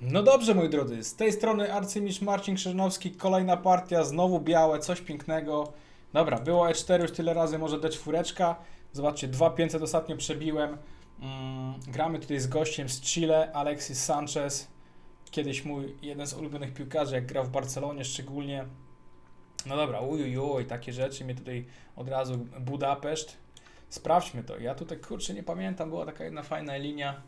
No dobrze, moi drodzy, z tej strony arcymistrz Marcin Krzyżanowski, kolejna partia, znowu białe, coś pięknego. Dobra, było E4 już tyle razy, może D4. Zobaczcie, 2500 ostatnio przebiłem. Mm, gramy tutaj z gościem z Chile, Alexis Sanchez. Kiedyś mój jeden z ulubionych piłkarzy, jak grał w Barcelonie szczególnie. No dobra, ujujuj, takie rzeczy mnie tutaj od razu Budapeszt. Sprawdźmy to. Ja tutaj kurczę nie pamiętam, była taka jedna fajna linia.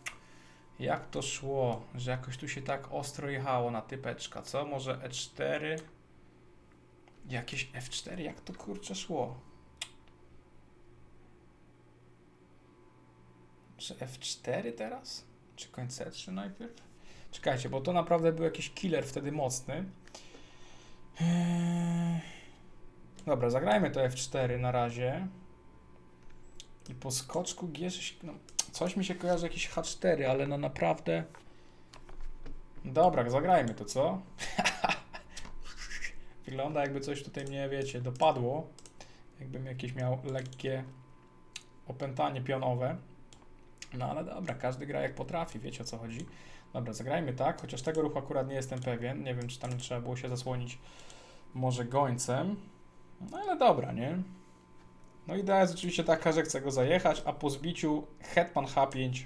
Jak to szło, że jakoś tu się tak ostro jechało na typeczka, co? Może E4? Jakieś F4? Jak to kurczę szło? Czy F4 teraz? Czy koń C3 najpierw? Czekajcie, bo to naprawdę był jakiś killer wtedy mocny. Eee, Dobra, zagrajmy to F4 na razie. I po skoczku G6, no, coś mi się kojarzy jakiś H4, ale no naprawdę... Dobra, zagrajmy to, co? Wygląda jakby coś tutaj mnie, wiecie, dopadło. Jakbym jakieś miał lekkie opętanie pionowe. No ale dobra, każdy gra jak potrafi, wiecie o co chodzi. Dobra, zagrajmy tak, chociaż tego ruchu akurat nie jestem pewien. Nie wiem, czy tam nie trzeba było się zasłonić może gońcem. No ale dobra, nie? No idea jest oczywiście taka, że chcę go zajechać, a po zbiciu Hetman H5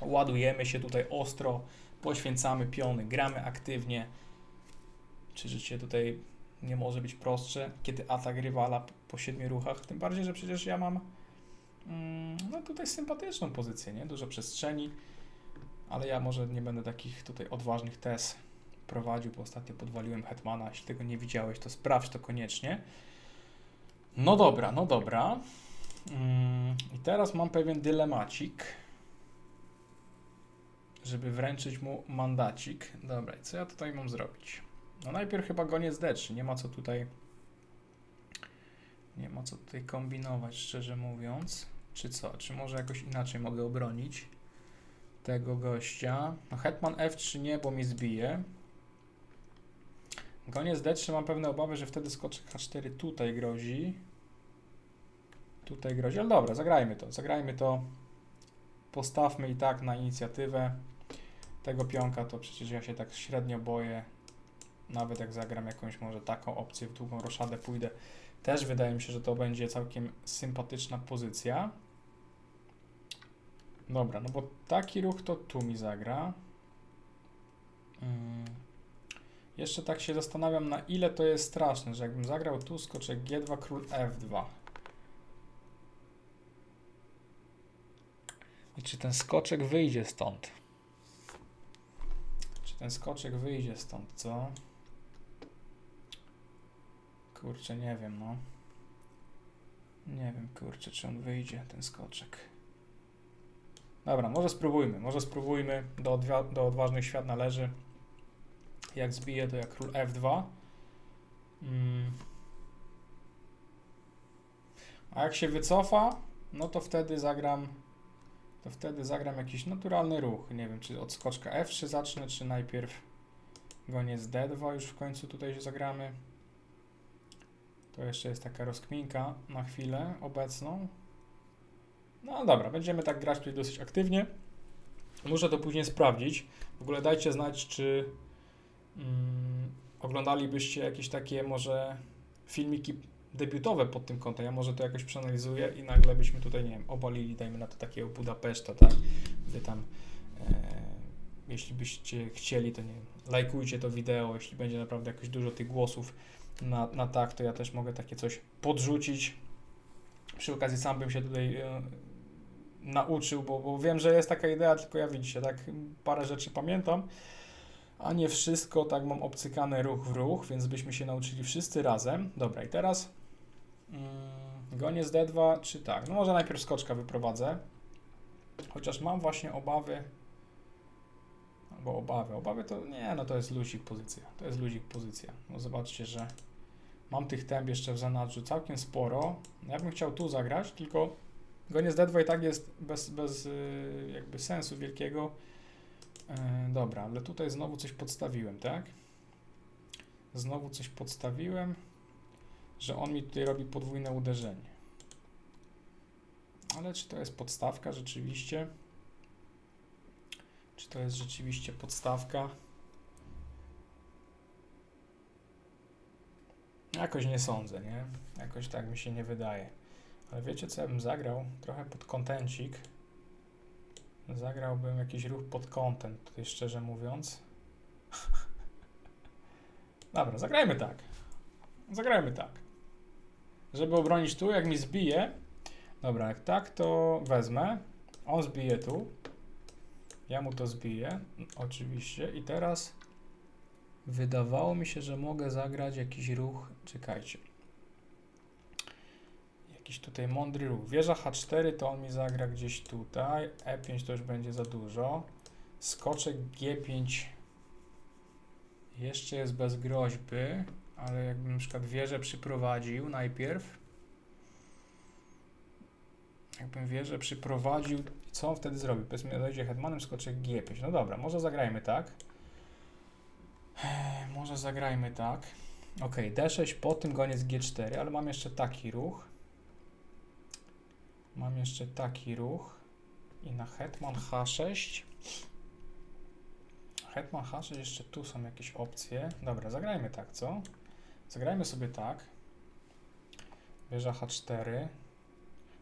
ładujemy się tutaj ostro, poświęcamy piony, gramy aktywnie. Czy życie tutaj nie może być prostsze, kiedy atak rywala po siedmiu ruchach? Tym bardziej, że przecież ja mam mm, no tutaj sympatyczną pozycję, nie? Dużo przestrzeni, ale ja może nie będę takich tutaj odważnych tez prowadził, bo ostatnio podwaliłem Hetmana. Jeśli tego nie widziałeś, to sprawdź to koniecznie. No dobra, no dobra. Mm, I teraz mam pewien dylemacik, żeby wręczyć mu mandacik. Dobra, i co ja tutaj mam zrobić? No najpierw chyba goniec D3, nie ma co tutaj nie ma co tutaj kombinować, szczerze mówiąc. Czy co? Czy może jakoś inaczej mogę obronić tego gościa? No hetman F3 nie, bo mi zbije. Goniec D3 mam pewne obawy, że wtedy skoczek H4 tutaj grozi. Tutaj grozi, ale dobra, zagrajmy to. Zagrajmy to. Postawmy i tak na inicjatywę. Tego pionka to przecież ja się tak średnio boję. Nawet jak zagram jakąś może taką opcję w długą roszadę pójdę. Też wydaje mi się, że to będzie całkiem sympatyczna pozycja. Dobra, no bo taki ruch to tu mi zagra. Mm. Jeszcze tak się zastanawiam, na ile to jest straszne, że jakbym zagrał tu skoczek G2, król F2. I czy ten skoczek wyjdzie stąd? Czy ten skoczek wyjdzie stąd, co? Kurczę, nie wiem, no. Nie wiem, kurczę, czy on wyjdzie, ten skoczek. Dobra, może spróbujmy, może spróbujmy. Do, do odważnych świat należy. Jak zbije, to jak król F2. Mm. A jak się wycofa, no to wtedy zagram to wtedy zagram jakiś naturalny ruch. Nie wiem, czy od skoczka F3 zacznę, czy najpierw goniec D2 już w końcu tutaj się zagramy. To jeszcze jest taka rozkminka na chwilę obecną. No dobra, będziemy tak grać tutaj dosyć aktywnie. Muszę to później sprawdzić. W ogóle dajcie znać, czy mm, oglądalibyście jakieś takie może filmiki debiutowe pod tym kątem. Ja może to jakoś przeanalizuję i nagle byśmy tutaj, nie wiem, obalili, dajmy na to takiego Budapeszta, tak? Wy tam, e, jeśli byście chcieli, to nie wiem, lajkujcie to wideo, jeśli będzie naprawdę jakoś dużo tych głosów na, na tak, to ja też mogę takie coś podrzucić. Przy okazji sam bym się tutaj e, nauczył, bo, bo wiem, że jest taka idea, tylko ja widzicie, tak parę rzeczy pamiętam, a nie wszystko, tak mam obcykane ruch w ruch, więc byśmy się nauczyli wszyscy razem. Dobra, i teraz mm, goniec D2, czy tak? No może najpierw skoczka wyprowadzę, chociaż mam właśnie obawy, albo obawy, obawy to nie, no to jest luzik pozycja, to jest luzik pozycja. No zobaczcie, że mam tych temp jeszcze w zanadrzu całkiem sporo. Ja bym chciał tu zagrać, tylko goniec D2 i tak jest bez, bez y, jakby sensu wielkiego. E, dobra, ale tutaj znowu coś podstawiłem, tak? Znowu coś podstawiłem, że on mi tutaj robi podwójne uderzenie. Ale czy to jest podstawka rzeczywiście? Czy to jest rzeczywiście podstawka? Jakoś nie sądzę, nie? Jakoś tak mi się nie wydaje. Ale wiecie co ja bym zagrał? Trochę pod kontencik. Zagrałbym jakiś ruch pod content, tutaj szczerze mówiąc. Dobra, zagrajmy tak. Zagrajmy tak. Żeby obronić tu, jak mi zbije. Dobra, jak tak, to wezmę. On zbije tu. Ja mu to zbiję, oczywiście. I teraz wydawało mi się, że mogę zagrać jakiś ruch. Czekajcie. Jakiś tutaj mądry ruch. Wieża H4 to on mi zagra gdzieś tutaj. E5 to już będzie za dużo. Skoczek G5 jeszcze jest bez groźby, ale jakbym na przykład wieżę przyprowadził najpierw. Jakbym wieżę przyprowadził, co on wtedy zrobi? Powiedzmy, dojdzie hetmanem skoczek G5. No dobra, może zagrajmy tak. Eee, może zagrajmy tak. Ok, D6, po tym goniec G4, ale mam jeszcze taki ruch. Mam jeszcze taki ruch. I na hetman H6. Hetman H6, jeszcze tu są jakieś opcje. Dobra, zagrajmy tak, co? Zagrajmy sobie tak. Wieża H4.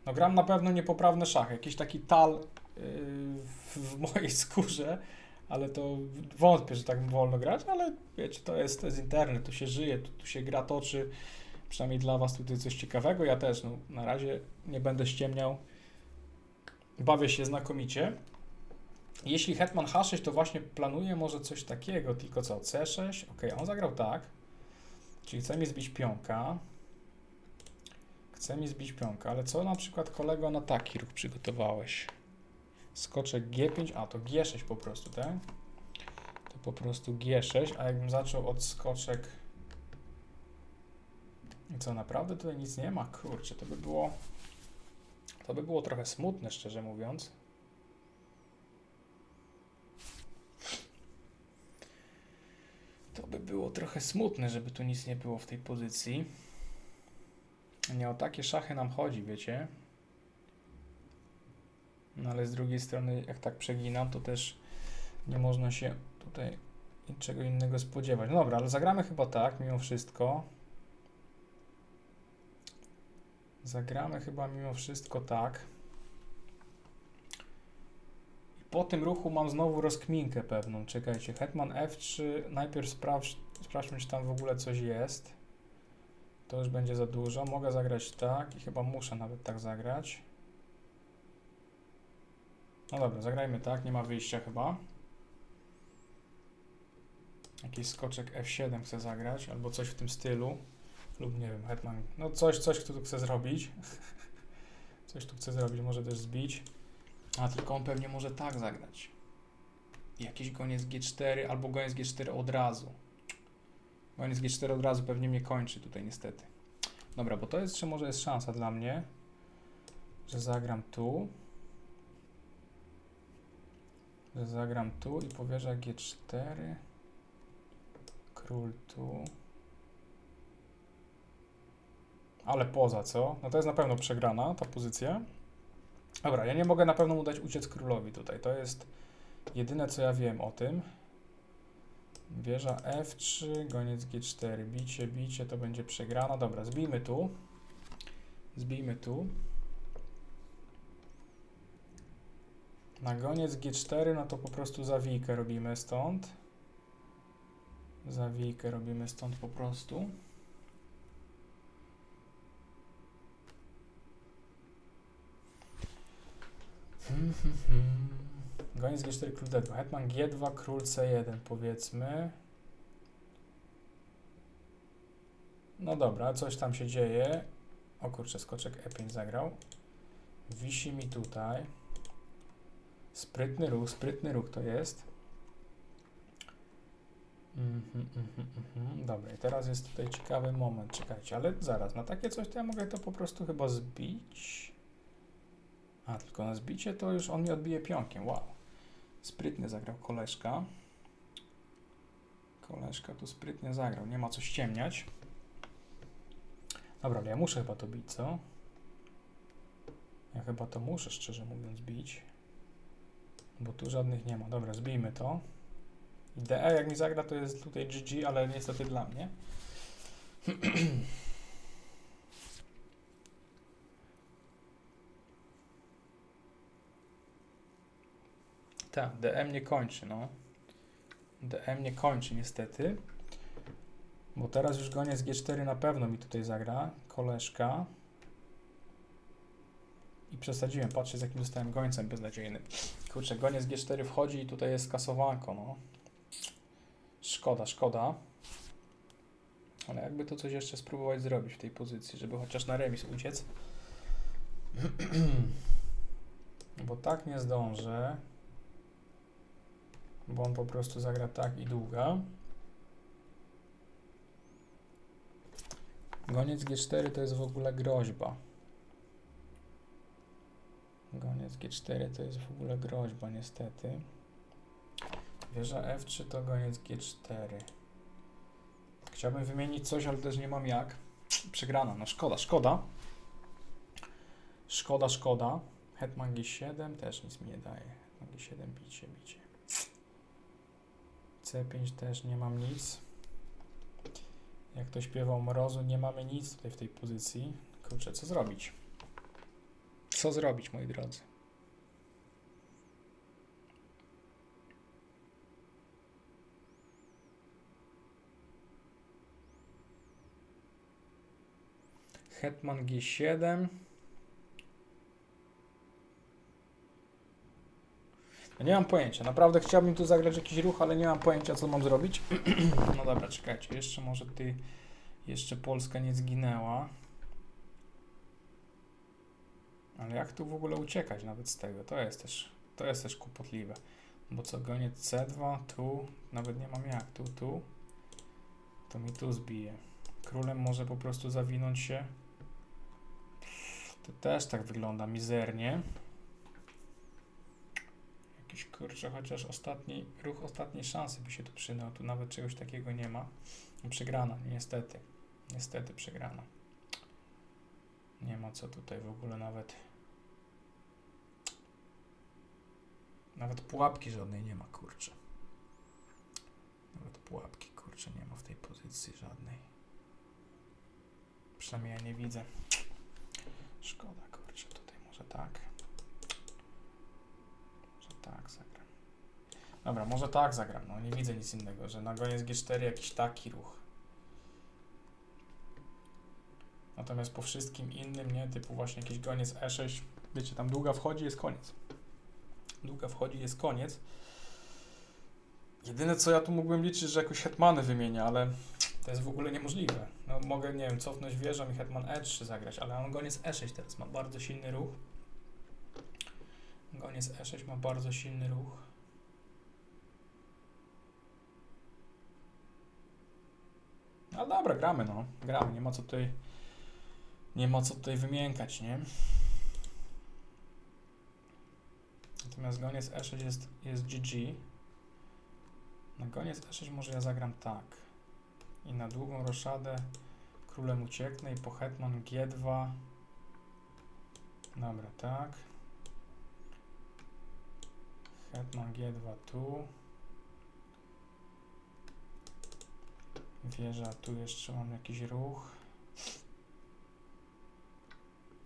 No gram na pewno niepoprawny szach. Jakiś taki tal yy, w mojej skórze, ale to wątpię, że tak wolno grać, ale wiecie, to jest, to jest internet, tu się żyje, tu, tu się gra toczy. Przynajmniej dla Was tutaj coś ciekawego. Ja też, no, na razie nie będę ściemniał. Bawię się znakomicie. Jeśli Hetman H6, to właśnie planuję może coś takiego, tylko co? C6? Ok, on zagrał tak. Czyli chce mi zbić pionka. Chce mi zbić pionka, ale co na przykład kolego na taki ruch przygotowałeś? Skoczek G5, a to G6 po prostu, tak? To po prostu G6, a jakbym zaczął od skoczek... Co, naprawdę tutaj nic nie ma? Kurczę, to by było... To by było trochę smutne, szczerze mówiąc. To by było trochę smutne, żeby tu nic nie było w tej pozycji. Nie o takie szachy nam chodzi, wiecie. No ale z drugiej strony, jak tak przeginam, to też nie można się tutaj niczego innego spodziewać. No dobra, ale zagramy chyba tak, mimo wszystko. Zagramy chyba mimo wszystko tak. I po tym ruchu mam znowu rozkminkę pewną. Czekajcie, Hetman F3. Najpierw sprawdź, sprawdźmy, czy tam w ogóle coś jest. To już będzie za dużo. Mogę zagrać tak i chyba muszę nawet tak zagrać. No dobra, zagrajmy tak, nie ma wyjścia chyba. Jakiś skoczek F7 chcę zagrać, albo coś w tym stylu. Lub nie wiem, hetman. No coś, coś tu chce zrobić. coś tu chce zrobić, może też zbić. A tylko on pewnie może tak zagrać. Jakiś goniec G4 albo goniec G4 od razu. Goniec G4 od razu pewnie mnie kończy tutaj niestety. Dobra, bo to jest jeszcze może jest szansa dla mnie, że zagram tu. Że zagram tu i powierzę G4. Król tu. Ale poza co? No to jest na pewno przegrana ta pozycja. Dobra, ja nie mogę na pewno mu dać uciec królowi tutaj. To jest jedyne co ja wiem o tym. Wieża F3, goniec G4, bicie, bicie, to będzie przegrana. Dobra, zbijmy tu. Zbijmy tu. Na goniec G4, no to po prostu zawijkę robimy stąd. Zawijkę robimy stąd po prostu. Hmm, hmm, hmm. Goniec G4, król D2. Hetman G2, król C1 powiedzmy. No dobra, coś tam się dzieje. O kurczę, skoczek E5 zagrał. Wisi mi tutaj. Sprytny ruch, sprytny ruch to jest. Mhm, mhm, mhm. Dobra, i teraz jest tutaj ciekawy moment. Czekajcie, ale zaraz, na takie coś to ja mogę to po prostu chyba zbić. A, tylko na zbicie to już on mi odbije pionkiem. Wow. Sprytnie zagrał koleżka. Koleżka tu sprytnie zagrał. Nie ma co ściemniać. Dobra, ale ja muszę chyba to bić, co? Ja chyba to muszę, szczerze mówiąc, bić. Bo tu żadnych nie ma. Dobra, zbijmy to. I DE jak mi zagra to jest tutaj GG, ale niestety dla mnie. Tak, DM nie kończy, no. DM nie kończy niestety. Bo teraz już goniec G4 na pewno mi tutaj zagra. Koleżka. I przesadziłem, patrzcie z jakim dostałem gońcem beznadziejnym. Kurczę, goniec G4 wchodzi i tutaj jest kasowanko, no. Szkoda, szkoda. Ale jakby to coś jeszcze spróbować zrobić w tej pozycji, żeby chociaż na remis uciec. Bo tak nie zdążę. Bo on po prostu zagra tak i długa. Goniec G4 to jest w ogóle groźba. Goniec G4 to jest w ogóle groźba, niestety. Wieża F3 to goniec G4. Chciałbym wymienić coś, ale też nie mam jak. Przegrana, no szkoda, szkoda. Szkoda, szkoda. Hetman G7 też nic mi nie daje. Hetman G7 bicie, bicie. C5 też nie mam nic. Jak to śpiewał Mrozu, nie mamy nic tutaj w tej pozycji. Kurczę, co zrobić? Co zrobić, moi drodzy? Hetman G7. Nie mam pojęcia. Naprawdę chciałbym tu zagrać jakiś ruch, ale nie mam pojęcia, co mam zrobić. no dobra, czekajcie. Jeszcze może ty... Jeszcze Polska nie zginęła. Ale jak tu w ogóle uciekać nawet z tego? To jest też, to jest też kłopotliwe. Bo co, goniec C2, tu, nawet nie mam jak, tu, tu, to mi tu zbije. Królem może po prostu zawinąć się. To też tak wygląda mizernie. Kurczę, chociaż ostatni, ruch ostatniej szansy by się tu przydał. Tu nawet czegoś takiego nie ma. Przegrana, niestety. Niestety przegrana. Nie ma co tutaj w ogóle nawet. Nawet pułapki żadnej nie ma, kurczę. Nawet pułapki, kurczę, nie ma w tej pozycji żadnej. Przynajmniej ja nie widzę. Szkoda, kurczę, tutaj może tak. Może tak zagram. Dobra, może tak zagram, no nie widzę nic innego, że na goniec G4 jakiś taki ruch. Natomiast po wszystkim innym, nie, typu właśnie jakiś goniec E6, wiecie, tam długa wchodzi, jest koniec. Długa wchodzi, jest koniec. Jedyne co ja tu mógłbym liczyć, że jakoś hetmany wymienię, ale to jest w ogóle niemożliwe. No mogę, nie wiem, cofnąć wieżą i hetman E3 zagrać, ale on goniec E6 teraz ma bardzo silny ruch. Goniec E6 ma bardzo silny ruch. No dobra, gramy no, gramy, nie ma co tutaj nie ma co tutaj wymiękać, nie? Natomiast goniec E6 jest, jest GG. Na goniec E6 może ja zagram tak. I na długą roszadę królem ucieknę i po hetman G2. Dobra, tak. Hetman G2 tu. Wieża, tu jeszcze mam jakiś ruch.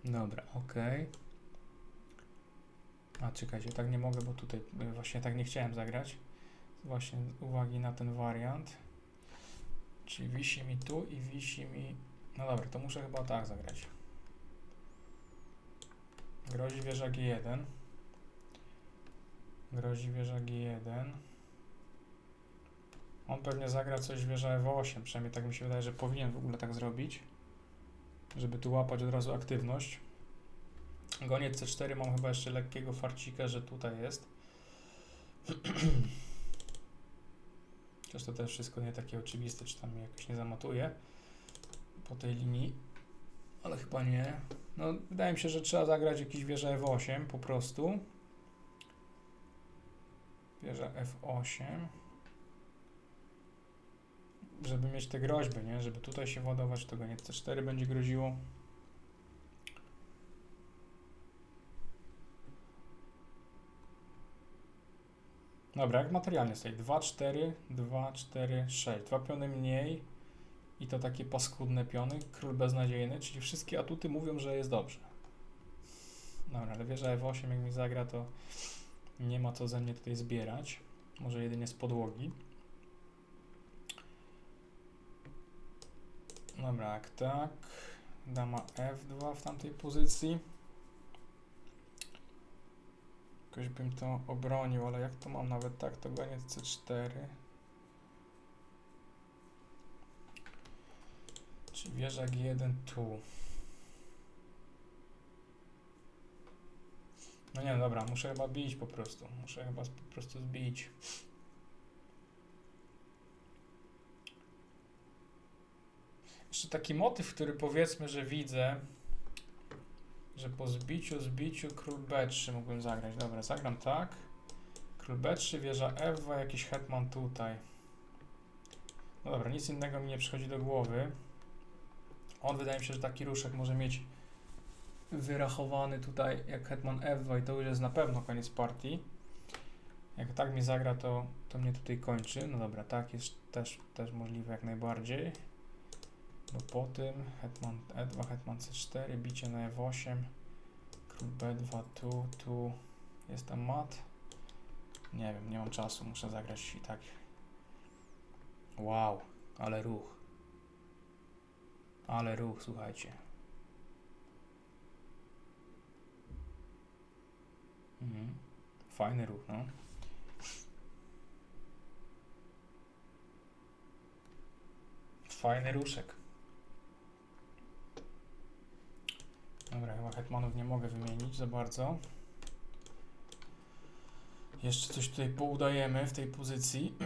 Dobra, ok. A czekajcie, tak nie mogę, bo tutaj y, właśnie tak nie chciałem zagrać. Właśnie z uwagi na ten wariant. Czyli wisi mi tu i wisi mi... No dobra, to muszę chyba tak zagrać. Grozi wieża G1. Grozi wieża G1. On pewnie zagra coś wieża F8, przynajmniej tak mi się wydaje, że powinien w ogóle tak zrobić żeby tu łapać od razu aktywność. Goniec C4 mam chyba jeszcze lekkiego farcika, że tutaj jest. Chociaż to też wszystko nie takie oczywiste, czy tam jakoś nie zamatuje po tej linii. Ale chyba nie. No, wydaje mi się, że trzeba zagrać jakiś wieżę F8 po prostu. Wieża F8 żeby mieć te groźby, nie? Żeby tutaj się ładować, to go nie C4 będzie groziło. Dobra, jak materialnie stoi? 2, 4, 2, 4, 6. Dwa piony mniej i to takie paskudne piony. Król beznadziejny, czyli wszystkie atuty mówią, że jest dobrze. Dobra, ale wieża F8 jak mi zagra, to nie ma co ze mnie tutaj zbierać. Może jedynie z podłogi. Dobra, jak tak. Dama F2 w tamtej pozycji. Jakoś bym to obronił, ale jak to mam nawet tak, to goniec C4. Czy wieża G1 tu. No nie, dobra, muszę chyba bić po prostu. Muszę chyba po prostu zbić. Jeszcze taki motyw, który powiedzmy, że widzę, że po zbiciu, zbiciu król B3 mógłbym zagrać. Dobra, zagram tak. Król B3, wieża F2, jakiś hetman tutaj. No dobra, nic innego mi nie przychodzi do głowy. On wydaje mi się, że taki ruszek może mieć wyrachowany tutaj jak hetman F2 i to już jest na pewno koniec partii. Jak tak mi zagra, to, to mnie tutaj kończy. No dobra, tak jest też, też możliwe jak najbardziej. Bo po tym hetman E2, hetman C4, bicie na E8, król B2, tu, tu, jest tam mat. Nie wiem, nie mam czasu, muszę zagrać i tak. Wow, ale ruch. Ale ruch, słuchajcie. Mhm. Fajny ruch, no. Fajny ruszek. Dobra, chyba hetmanów nie mogę wymienić za bardzo. Jeszcze coś tutaj poudajemy w tej pozycji.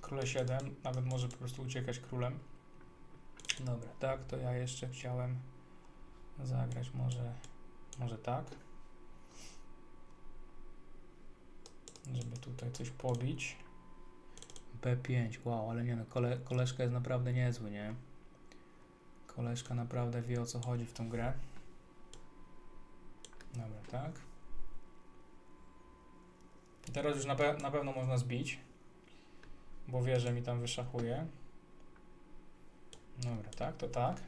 Króle 7, nawet może po prostu uciekać królem. Dobra, tak, to ja jeszcze chciałem zagrać może, może tak. Żeby tutaj coś pobić. B5, wow, ale nie no, kole, koleżka jest naprawdę niezły, nie? Koleżka naprawdę wie o co chodzi w tą grę. Dobra, tak. I teraz już na, pe na pewno można zbić, bo wie, że mi tam wyszachuje. Dobra, tak, to tak.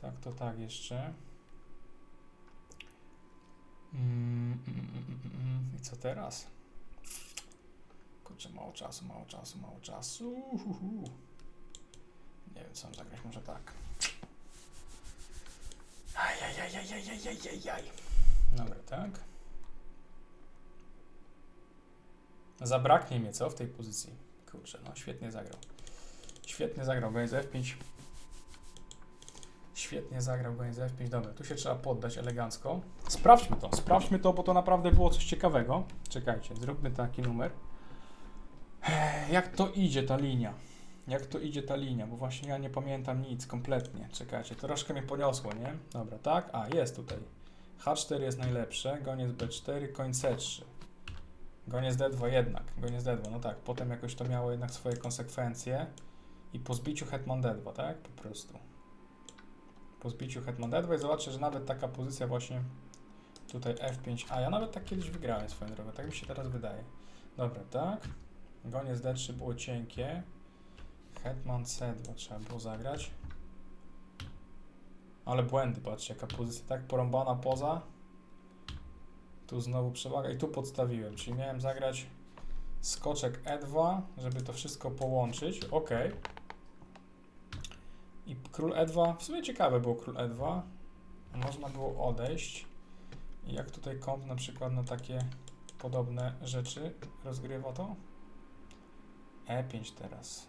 Tak, to tak jeszcze. Mm, mm, mm, mm, mm. I co teraz? Kurczę, mało czasu, mało czasu, mało czasu. Uhuhu. Nie wiem, co mam zagrać, może tak. Ajajajajajajajajaj. Dobra, tak. Zabraknie mnie, co, w tej pozycji? Kurczę, no świetnie zagrał. Świetnie zagrał goniec F5. Świetnie zagrał goniec F5. Dobra, tu się trzeba poddać elegancko. Sprawdźmy to, sprawdźmy to, bo to naprawdę było coś ciekawego. Czekajcie, zróbmy taki numer. Jak to idzie ta linia? Jak to idzie ta linia? Bo właśnie ja nie pamiętam nic kompletnie. Czekajcie, troszkę mnie poniosło, nie? Dobra, tak? A, jest tutaj. H4 jest najlepsze, goniec B4, koń C3. Goniec D2 jednak, goniec D2, no tak, potem jakoś to miało jednak swoje konsekwencje i po zbiciu hetman D2, tak, po prostu. Po zbiciu hetman D2 i zobaczcie, że nawet taka pozycja właśnie tutaj F5, a ja nawet tak kiedyś wygrałem swoją drogą, tak mi się teraz wydaje. Dobra, tak, goniec D3 było cienkie, hetman C2 trzeba było zagrać. Ale błędy, patrzcie, jaka pozycja, tak, porąbana poza, tu znowu przewaga i tu podstawiłem, czyli miałem zagrać skoczek E2, żeby to wszystko połączyć. Ok. I król E2, w sumie ciekawe było król E2. Można było odejść. Jak tutaj komp na przykład na takie podobne rzeczy rozgrywa to? E5 teraz.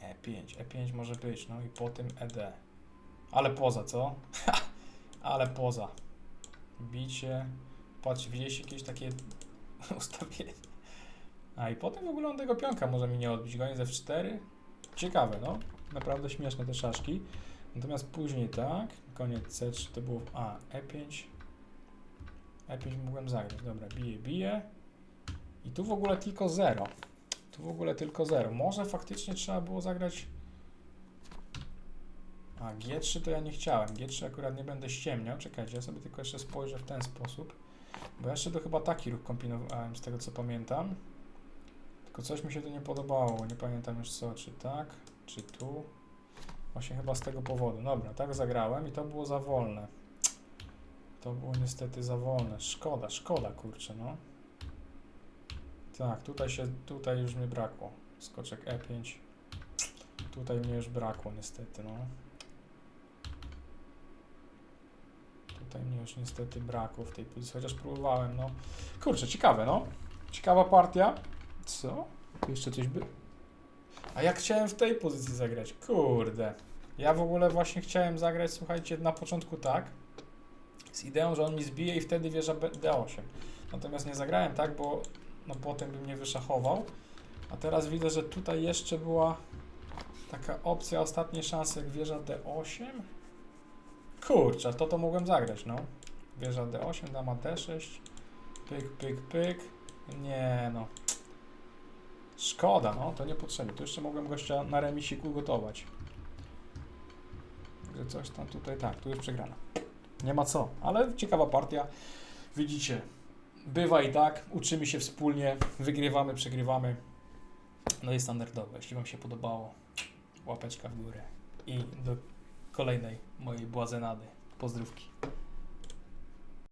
E5, E5 może być, no i po tym ED. Ale poza, co? Ale poza bicie. Patrz, widzieliście jakieś takie ustawienie. A i potem w ogóle on tego pionka może mi nie odbić. Goniec F4. Ciekawe, no. Naprawdę śmieszne te szaszki. Natomiast później tak. Koniec C3 to było. A, E5. E5 mogłem zagrać. Dobra, bije, bije. I tu w ogóle tylko 0. Tu w ogóle tylko 0. Może faktycznie trzeba było zagrać A, G3 to ja nie chciałem. G3 akurat nie będę ściemniał. Czekajcie, ja sobie tylko jeszcze spojrzę w ten sposób. Bo jeszcze to chyba taki ruch kombinowałem, z tego co pamiętam. Tylko coś mi się tu nie podobało. Nie pamiętam już co. Czy tak, czy tu. Właśnie chyba z tego powodu. Dobra, tak zagrałem i to było za wolne. To było niestety za wolne. Szkoda, szkoda, kurczę, no. Tak, tutaj się, tutaj już mi brakło. Skoczek E5. Tutaj mnie już brakło niestety, no. Tutaj mnie już niestety brakło w tej pozycji, chociaż próbowałem, no. Kurczę, ciekawe, no. Ciekawa partia. Co? Jeszcze coś by... A jak chciałem w tej pozycji zagrać? Kurde. Ja w ogóle właśnie chciałem zagrać, słuchajcie, na początku tak, z ideą, że on mi zbije i wtedy wieża B- D8. Natomiast nie zagrałem tak, bo no potem by mnie wyszachował. A teraz widzę, że tutaj jeszcze była taka opcja ostatniej szansy, jak wieża D8. Kurczę, to to mogłem zagrać, no. Wieża D8, dama D6. Pyk, pyk, pyk. Nie, no. Szkoda, no, to niepotrzebne. Tu jeszcze mogłem gościa na remisiku gotować. Że coś tam tutaj, tak, tu już przegrana. Nie ma co, ale ciekawa partia. Widzicie, bywa i tak, uczymy się wspólnie, wygrywamy, przegrywamy. No i standardowo, jeśli Wam się podobało, łapeczka w górę i do kolejnej mojej błazenady. Pozdrówki.